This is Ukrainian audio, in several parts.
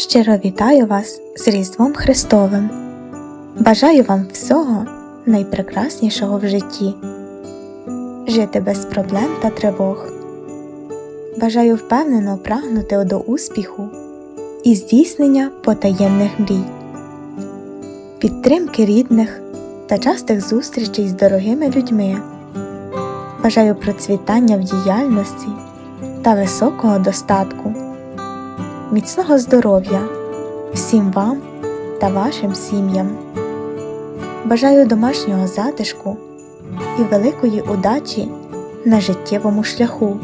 Щиро вітаю вас з Різдвом Христовим. Бажаю вам всього найпрекраснішого в житті, жити без проблем та тривог. Бажаю впевнено прагнути до успіху і здійснення потаємних мрій, підтримки рідних та частих зустрічей з дорогими людьми. Бажаю процвітання в діяльності та високого достатку міцного здоров'я всім вам та вашим сім'ям. Бажаю домашнього затишку і великої удачі на життєвому шляху.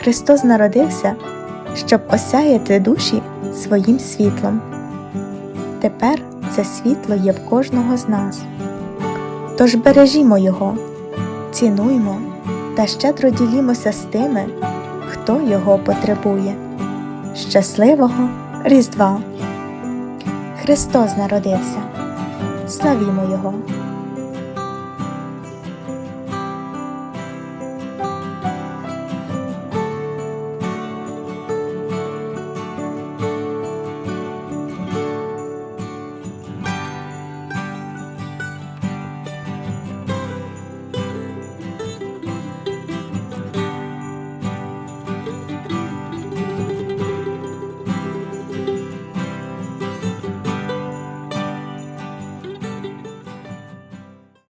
Христос народився, щоб осяяти душі своїм світлом. Тепер це світло є в кожного з нас. Тож бережімо його, цінуймо та щедро ділімося з тими, хто його потребує. Щасливого Різдва! Христос народився! Славімо Його!